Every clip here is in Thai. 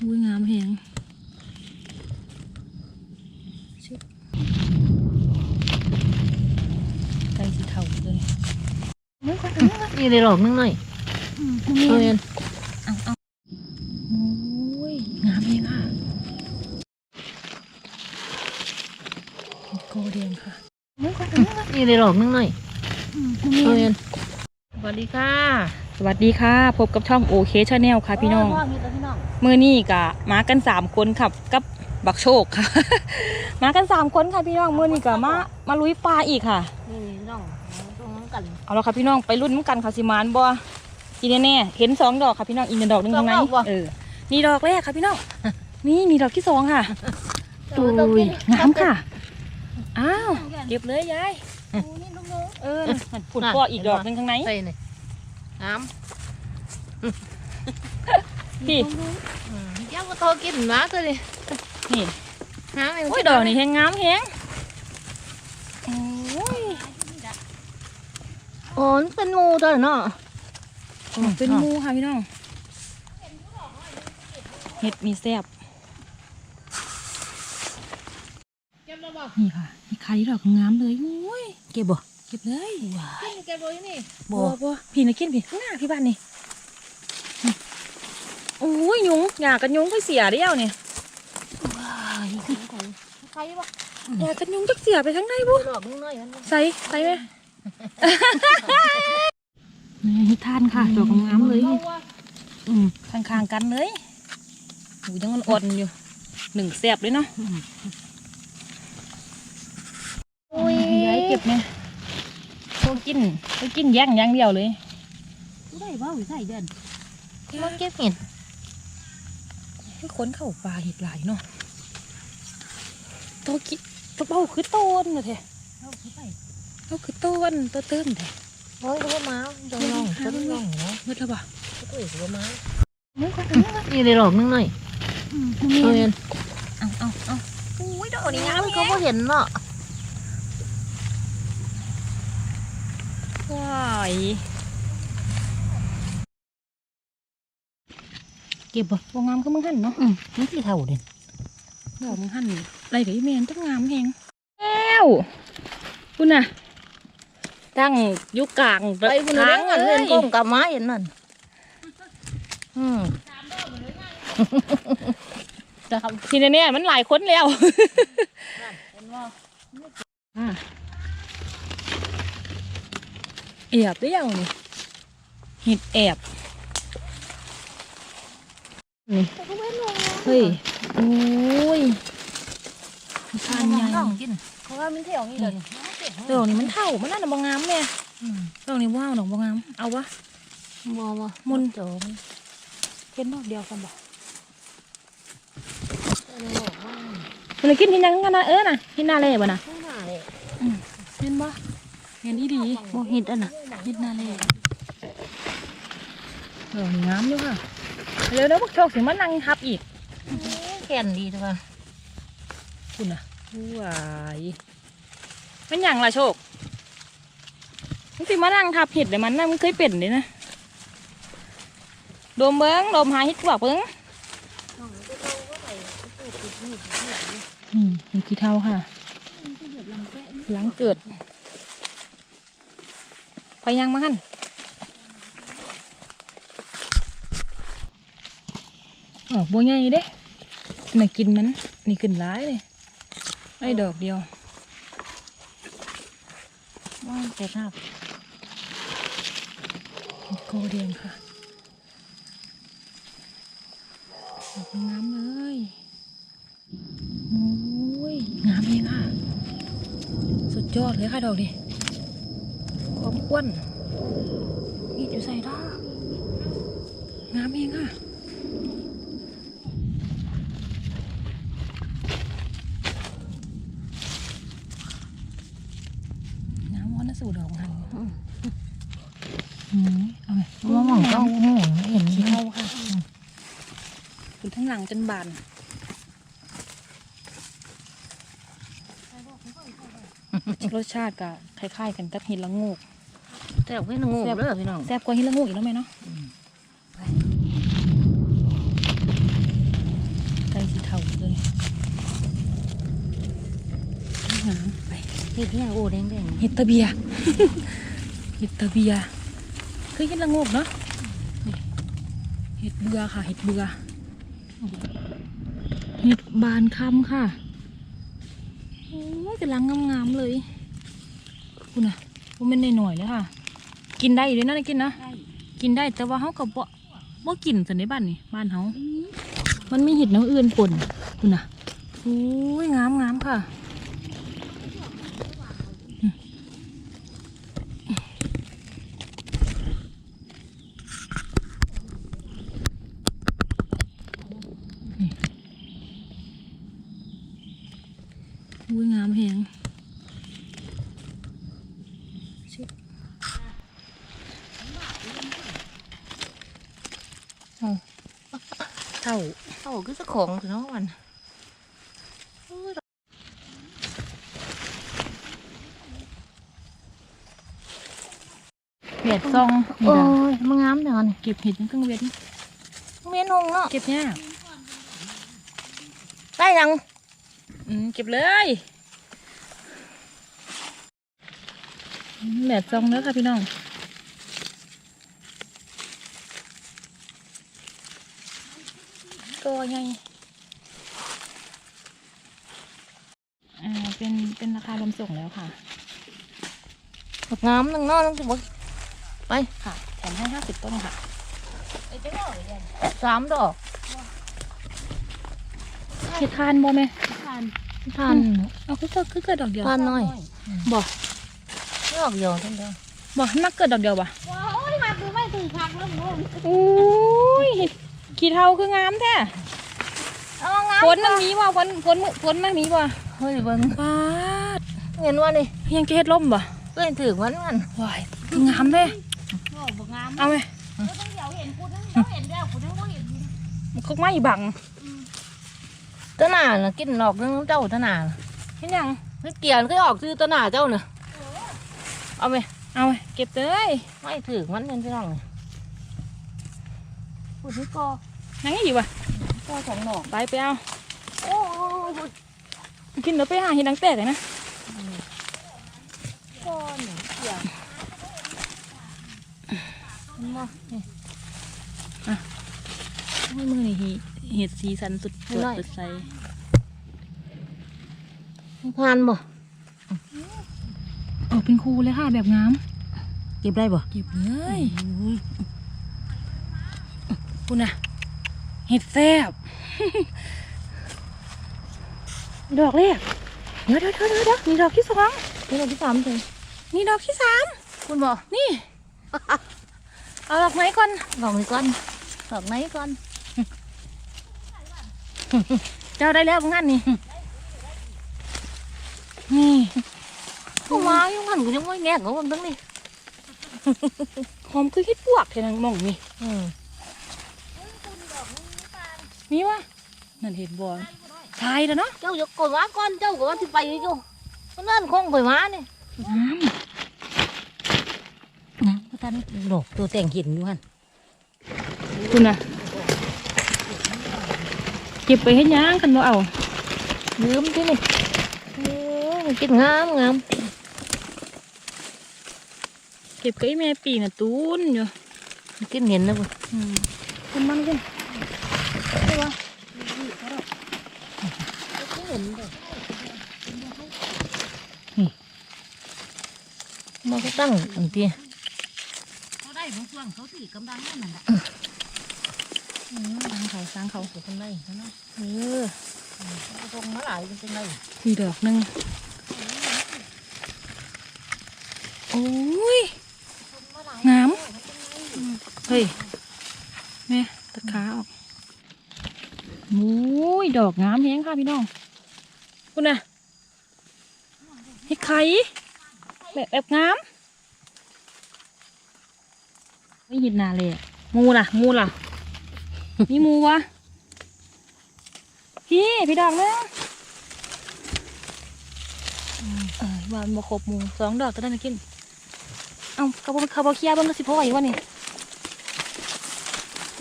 อุ้ยงามแหงชึบไก่สีเทาเลยนี่ก็ถึงแล้วนี่เลยหรอกนึงหน่อยอืมเออเอาเอาโอ้ยงามเองค่ะโกเดียงค่ะนี่ก็ถึงแล้วนี่เลยหรอกนึงหน่อยอืมเออสวัสดีค่ะ สวัสดีค่ะ พบกับช่องโอเคชาแนลค่ะพี่น้องมีแต่พี่น้องมือนี่กะมากันสามคนครับกับบักโชคค่ะ มากันสามคนค่ะพี่น้องมือนี่กะมามาลุยปลาอีกค่ะนี่พี่น้องตรงนั้นกันเอาละค่ะพี่น้องไปรุ่นน้ำกันค่ะสิมานบ่อีแน่ๆเห็นสองดอกค่ะพี่น้องอีกหนึ่งดอกหนึงตรงไหนเออนี่ดอกแรกค่ะพี่น้องนี่นี่ดอกที่สองค่ะตุยงามค่ะอ้าวเก็บเลยยายนี่น้องเออนั่นผุดก็อีกดอกหนึงข้างในใส่ นี่น้พี่ำยังมาโตกินมาตัวนี้นี่น้ำเองโอ้ยดอกนี่แหงงามแหงโอ้ยอ๋อเป็นงูตัวเนาะเป็นหมูค่ะพี่น้องเห็ดมีแซ่บนี่ค่ะมีไข่ดอกงามเลยโอ้ยเก็บบ่ เก็บเลยเก็บบ่นี่บัวบัวพี่นะกินพี่ข้างหน้าพี่บ้านนี่นี่โอ้ยยุงอยากกันยุงค่อยเสียเดียวเนี่ยว้ายใครบ่อยากกันยุงจักเสียไปทั้งในบุหลอกนึงหน่อยมันใส่ใส่ไหมนี่ทานค่ะดอกงามเลยอืมข้างๆกันเลยหูยังอ่อนๆอยู่หนึ่งแซ่บเลยเนาะโอ้ยยายเก็บเนี่ย เขากินเขากินแย่งอย่างเดียวเลยได้บ่ใส่เดือนมาเก็บเห็ดให้คนเข้าป่าเห็ดหลายเนาะตัวกิตัวเบาคือต้นเลยแท้เอาเข้าไปเขาคือต้นตัวเติมแท้โอ้ยก็มาจงน้องจงน้องเนาะมืดแล้วป่ะก็อีกก็มานี่ก็ถึงแล้วนี่เลยหรอกนึงหน่อยเออเอาเอาเอาอุ้ยดอกนี้งามเขาเขาก็เห็นเนาะ ว้ายเก็บบ่บงามก็มึงหั่นเนาะอืมนี่ที่เท่าเด่นดอกมึงหั่นไรเดี๋ยวแมนต้องงามแหงแล้วคุณน่ะตั้งอยุกลางไปคุณเลี้ยงกันเล่นกงกับไม้เห็นนั่นอืมทีนี้เนี่ยมันหลายคนแล้ว อบได้ยังนี่เห็ดแอบนี่เฮ้ยโอ้ยทานใหญ่น้องกินเขาว่ามันเที่ยวนี่เลยดอกนี่มันเท่ามันน่าจะบางงามแม่ดอกนี่ว้าวดอกบางงามเอาวะบ่บ่มุนโจมเป็นดอกเดียวกันบ่มันเลยกินเห็นยังกันนะเออน่ะเห็นหน้าเล่บ่น่ะเห็นบ่เห็นอีดีบ่เห็ดอันน่ะ เห็นหน้าเล่ดอกนี่งามอยู่ค่ะเร็วเดี๋ยวพวกโชคสิมานั่งทับอีกแก่นดีจังคุณน่ะว้ายมันหยังล่ะโชคมันสิมานั่งทับเห็ดเลยมันนั่งมันเคยเป็นเลยนะดมเบิ้งดมหาเห็ดกว่าเบิ้งอืมเห็ดขี้เท่าค่ะ หลังเกิด ไปยังมาหันอ๋อบัวใหญ่เด้น่ะกินมันนี่ขึ้นร้ายเลยไอ้ดอกเดียวว่าแต่ถ้าเห็ดโกเดียงค่ะดอกงามเลยโอ้ยงามเลยค่ะ สุดยอดเลยค่ะดอกดิ ความอ้วนมีดอยู่ใส่ด้างามเองค่ะน้ำวันน่ะสู่ดอกหันอืมเอาไงว่าหมองเจ้าหมองเห็นขี้เท่าค่ะคือทั้งหลังจนบาน รสชาติก็คล้ายๆกันกับหินละงูกแซ่บเห็ดละงูกแล้อพี่น้องแซ่บกว่าเหินละงูกอีกแล้วไหมเนาะไก่สีเทาเลยหาไปเห็ดเนี่ยโอ้แดงๆเห็ดตะเบียเห็ดตะเบียคือเห็ดละงูกเนาะเห็ดเบือค่ะเห็ดเบือเห็ดบานคำค่ะโอ้ยกำลังงามๆเลย คุณน่ะว่ามันหน่อยๆเลยค่ะ กินได้อยู่เลยนะกินนะใช่กินได้แต่ว่าเขากับบ่บ่กินสันในบ้านนี่บ้านเขามันมีเห็ดน้ำอื่นปนคุณน่ะโอ้ยงามงามค่ะ อุ้ยงามแหงชิเอา เท่าเท่าคือสักของถึงน้องวันเวียดซองนี่โอ้ดะยมันงามจังอันเก็บเห็ดมันเครื่องเวียดนี่เมียนงเนาะเก็บเนี่ยากได้ยังอืมเก็บเลยเวียดซองเด้อค่ะพี่น้อง ก็ไงอ่าเป็นเป็นราคารวมส่งแล้วค่ะงามนึงเนาะต้องสิบไปค่ะ แถมให้ห้าสิบต้นค่ะสามดอกเห็ดทานบ่แม่ทานทานเอาคือเกิดคือเกิดดอกเดียวทานหน่อยบ่ดอกเดียวท่านเดียวบ่นักเกิดดอกเดียวบ่ว้าวมาดูไม่ถึงพักแล้วมึงโอ้ยเห็ด ขี้เทาคืองามแท้เอางามฝนมันมีว่ะฝนฝนฝนมันมีว่ะเฮ้ยเบิ่งปาดเห็นว่านี่ยังจะเฮ็ดล่มบ่เอ้ยถือมันมันว้ายคืองามแท้โอ้บ่งามเอาไหมต้องเดี๋ยวเห็นกูนึงเดี๋ยวเห็นแล้วกูนึงว่าเห็นมันคกไม้บังตะหนาน่ะกินดอกนึงเจ้าตะหนาเห็นยังคือเกียนก็ออกซื้อตะหนาเจ้าน่ะเอาไหมเอาไหมเก็บเลยไม่ถือมันเป็นพี่น้องพูดนี่ก็ ยังไงอยู่วะก็สองดอกไปไปเอาโอ้ยกินเดี๋ยวไปหาเห็ดดังแตกเลยนะก้อนหนึ่งเกี่ยวมานี่โอ้ยมือนี่เห็ดเห็ดสีสันสุดไม่สดได้สดใสทานบ่ออกเป็นคูเลยค่ะแบบงามเก็บได้บ่เก็บเลยคุณน่ะ เห็ดแซ่บดอกแรกเดี๋ยวเดี๋ยวเดี๋ยวเดี๋ยวนี่ดอกที่สองนี่เราที่สามเลยนี่ดอกที่สามคุณบ่นี่ เอาดอกไหนก่อนดอกนี้ก่อนดอกไหนก่อนเจ้าได้แล้วงั้นนี่นี่เข้ามาอยู่หันกูยังไม่แงกเขาคนตั้งนี่หอมคือคิดปวกเทนังมองนี่อื มมีวะนั่นเห็ดบอลทายแล้วเนาะเจ้าจะกดว่าก่อนเจ้าก็ว่าที่ไปนี่เจ้ามันนั่นคงไปมาเนี่ยงามนะพระท่านดอกตัวแต่งหินอยู่หันคุณน่ะเก็บไปให้ย่างกันบ่เอาลืมที่นี่โอ้ยกินงามงามเก็บกับไอ้แม่ปีน่ะตูนอยู่กินเห็นนะบุอืมคุณมันคุณมันก็ ตั้งอันเตี้ยเขาได้บางช่วงเขาถือกำลังนั่นน่ะอืมสร้างเขาสร้างเขาเป็นไรเขาเนาะเออตรงมาหลายเป็นไรมีดอกหนึงโอ้ยงามเฮ้ยแม่ตะขาออกโอ้ยดอกงามแฮงค่ะพี่น้องคุณน่ะเห็ดไข่แบบแบบงาม ไม่เห็นนาเลยมูล่ะมูล่ะ มีมูวะ พี่ พี่ดอกนึงเออวานมาครบมูสองดอกก็ได้มากิน เอากระบอกกระบอกเคียบิ้งก็สิพ่ออีกวะนี่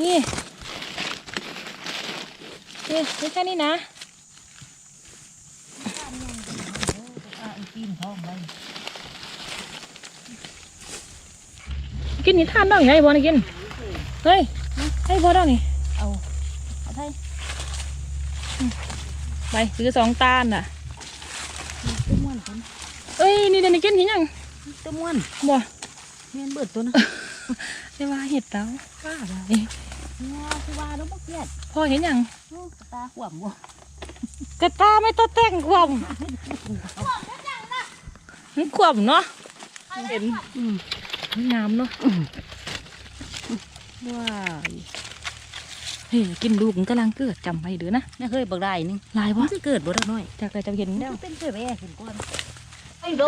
นี่นี่แค่นี้นะปีนท้องไว้ กินนี่ทานดอกไงบ่นี่กิน เฮ้ยให้บ่ดอกนี่ เอาเอาไทยไปซื้อสองตาลน่ะตัวม้วนคนเอ้ยนี่เดี๋ยวนี้กินเห็นยังตัวม้วนบ่แม่นเบิดตัวนะได้ว่าเห็ดเต้าว่าอะไรง้อคือว่าแล้วบ่เครียดพ่อเห็นยังอื้อตาขวบบ่กระตาไม่ต้องแต่งความมันความเนาะเห็นอืม งามเนาะว้ายเฮ้ยกินลูกมันกำลังเกิดจำไว้เด้อนะแม่เคยบักได้นึงลายมัวะนสิเกิดบ่ได้น้อยจากอะไรจะเห็นมันแล้วสิเป็นเกิดไปแอ่ขึ้นก่อน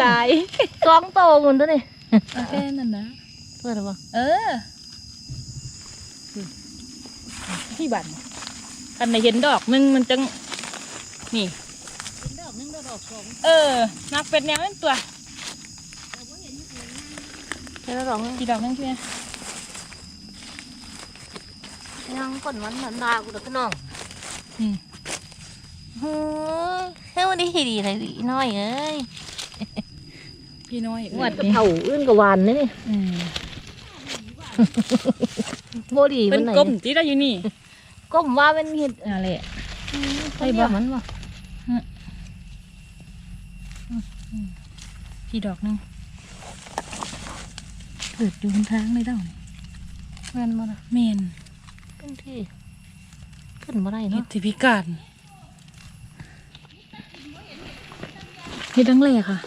ตายสองโตหมุนตัวนี่แค่นั้นนะเพื่อนบ่เออที่บันกันไหนเห็นดอกหนึงมันจังนี่เป็นดอกหนึงดอกสองเออนักเป็นแนวนั่นตัว แค่ละสองกี่ดอกนั่นใช่ไหมยังก่อนวันนั้นดากูเด็กน้องอืมเฮ้ยเฮ้ยวันนี้ดีเลยดีน้อยเอ้ยพี่น้อยหวดกระเผาอื่นกับหวานนี่นี่อืมโบดีเป็มันนไหนกลมที่ได้อยู่นี่ก้มว่าเป็นเห็ดอะไรไอ้บ้ามันบ่พี่ดอกหนึง เกิดอยู่บนทางเลยเด้าแม่นบ่ล่ะเมนเป็นที่ขึ้นมาได้เฮ็เนาะดที่พิการเฮ็ดดังแรกค่ะ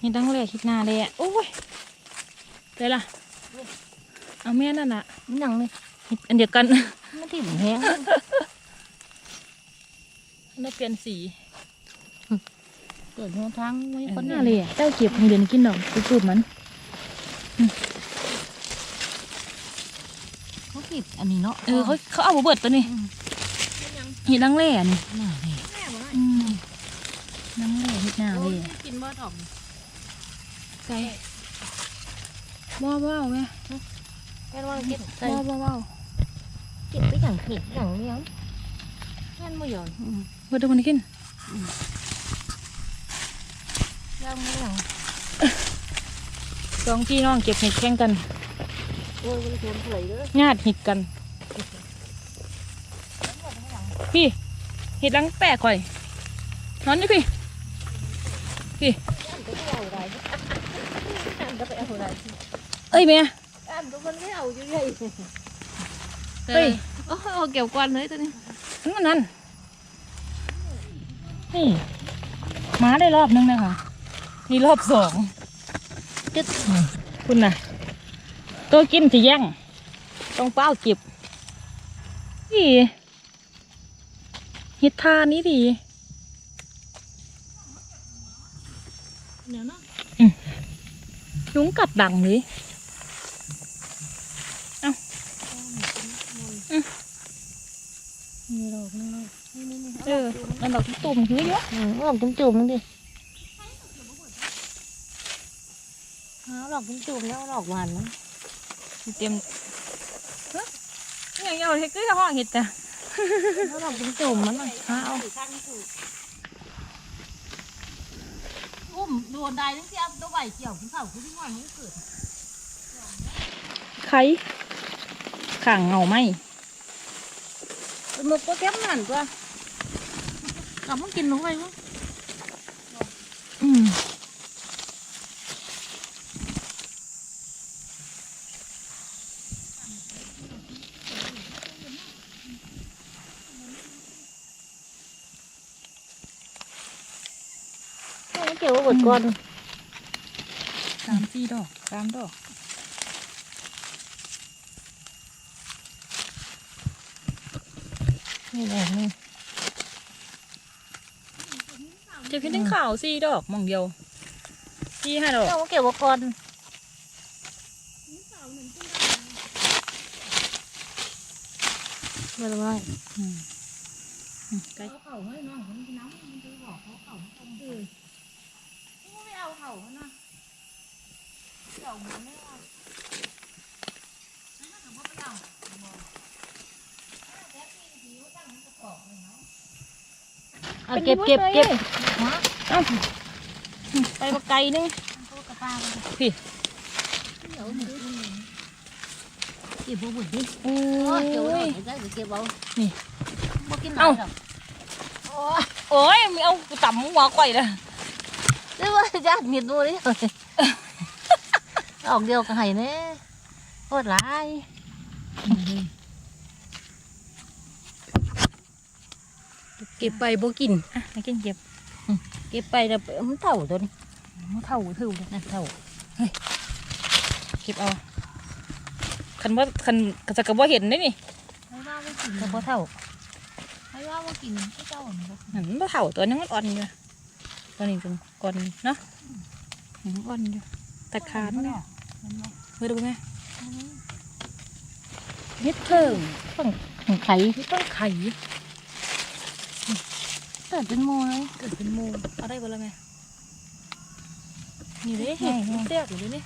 เฮ็ดดังแรกคิดหน้าเลยอะโอ้ยได้ละเอาแม่นั่นน่ะมันยังนี่เฮ็ดอันเดียวกันมันที่แห้งแล้วเปลี่ยนสีเกิดหัวทางไม่คคนนหนี้น้าเลยอะเจ้าเก็บให้เดินกินดอกไปสูบมัน เขาผิดอันนี้เนาะเออเขาเขาเอาบ่เบิดตัวนี้เฮ็ดดังแรกอันนี่น่าเลยอืมดังแรกเฮ็ดหน้าเลยอะกินบ่ดอกใส่บ่บ่เอาแม่แค่ว่าเก็บใส่บ่บ่บ่เอาเก็บไปอย่างผิดอย่างเนี้ยแม่นบ่หย่อนเบิดตัวมันกินย่างไม่อย่างสองพี่น้องเก็บเห็ดแข่งกัน ญาติเห็ดกัน พี่เห็ดลังแปะข่อย นอนนี่พี่ พี่อ่านก็ไปเอาอะไรเอ้ยแม่อ่านก็มันไม่เอาอยู่ใหญ่เฮ้ยโอ้เอาเกี่ยวกวนเลยตัวนี้นั่นนั่นนี่มาได้รอบนึงนะคะนี่รอบสองจึ๊ดคุณน่ะ ตัวกินจะแย่งต้องเป้าเก็บนี่เห็ดทานนี้ดีเนี่ยเนาะยุงกัดดังเลยมีดอกนึงเลยนี่นี่นี่เออนั่นดอกตุ่มคือเยอะอืมเอาดอกจุ่มๆนึงดิเอาดอกจุ่มๆแล้วเอาดอกหวานนะ เต็มเฮ้ยอย่างเงี้ยเห็ดคือห้องเห็ดจ้ะเอาดอกจุ่มๆมันหน่อยหาเอาอุ้มโดนได้ทั้งที่เอาตัวใบเกี่ยวขึ้นเขาคือที่ง่อยมันเกิดไข่ข่างเงาไหมหมกก็แก้มนั่นตัวกลับมากินลงไปมั้ง เกี่ยวกับบดก่อนสามสี่ดอกสามดอกนี่ดอกนี่เจะพิ้งข่าวสี่ดอกหมองเดียวสี่ห้าดอกเอามาเกี่ยวกับก่อนไม่ได้อืมอืมไก่เขาเขาให้น้องมันน้ำมันจะบอกเขาเขาเขาเออไม่เอาเขานะเจ้ามันไม่เอานั่นก็ไม่เอาเอาเก็บเก็บเก็บฮะเอ้าไปบักไก่นึงเขากระป้ากันพี่เดี๋ยวมันดูเก็บบุบดิโอ้โอ้ยเก็บไว้ยได้เก็บเอานี่บ่กินหลาเอ้ายหรอกโอ้ยโอ้ยมีเอากูต่ำหัวไก่เลย เรียกว่าญาติมีดูดิออกเดียวกันไห้แน่โคตรร้ายเก็บไปบ่กินอะให้กินเก็บ เก็บไปแล้วมันเท่าตัวนี้เท่าเท่าเลยนะเท่าเก็บเอาคันว่าคันกจะกระว่าเห็นได้นี่ให้ว่าไม่กินกระว่าะเท่าให้ว่าไม่กินที่เจ้าหนูหันเท่าตัวนึงมันอ่อนอยู่ ตัวนี้เป็นก่อนเนาะหันอ่อนอยู่ตัดขาดเนี่ยเฮ้ยดูไงเฮ็ดเพิ่งต้องไข่เฮ็ดต้นไข่เกิดเป็นโมเลยเกิดเป็นโมเอาได้บ่ละไงนี่เด้ใช่เห็ดใช่เตี้ยอยู่เลยนี่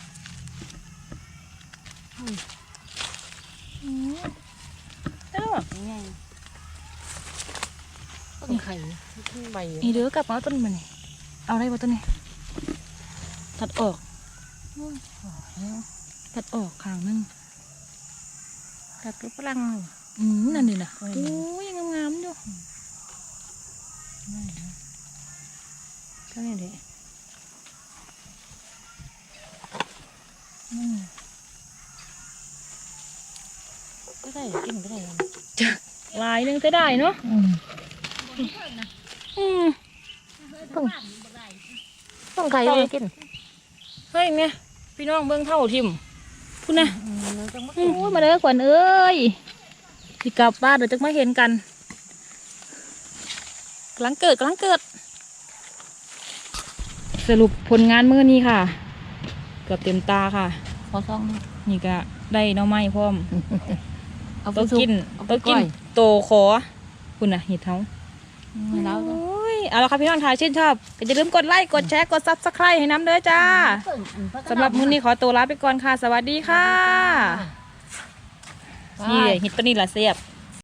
อืมเอ้าไงต้นไข่ขึ้นใบนี่เด้อกลับมาเอาต้นมันนี่ เอาได้บ่ต้นนี้ตัดออกตัดออกข้างหนึงตัดรูปร่างอืมนั่นนี่นะโอ้โอ้ยยยังงามๆอยู่ก็นี่เลยอืมก็ได้กินก็ได้ลายหนึงจะได้เนาะอืมอืม ต้องไข่เลยกินเฮ้ยเนี่ยพี่น้องเบิ่งเท่าทิมพูดนะเราจะมาโอ้ยมาเด้อขวัญเอ้ยที่กลับบ้านเดี๋ยวจะมาเห็นกันกำลังเกิดกำลังเกิด สรุปผลงานมื้อนี้ค่ะ เกือบเต็มตาค่ะ ขอซองนี่ก็ได้หน้อไม้พร้อมเอาไปต้องสุกกินเอาไปต้องกินก้อยโตขอคุณน่ะเห็ดเท้าแล้วโอ้ย เอาละครับพี่น้องทายชื่นชอบอย่าลืมกดไลค์กดแชร์กดซับสไครต์ให้น้ำเด้อจ้าสำหรับมื้อนี้ขอตัวลาไปก่อนค่ะ สวัสดีค่ะนี่เห็ดตัวนี้ละเสียบ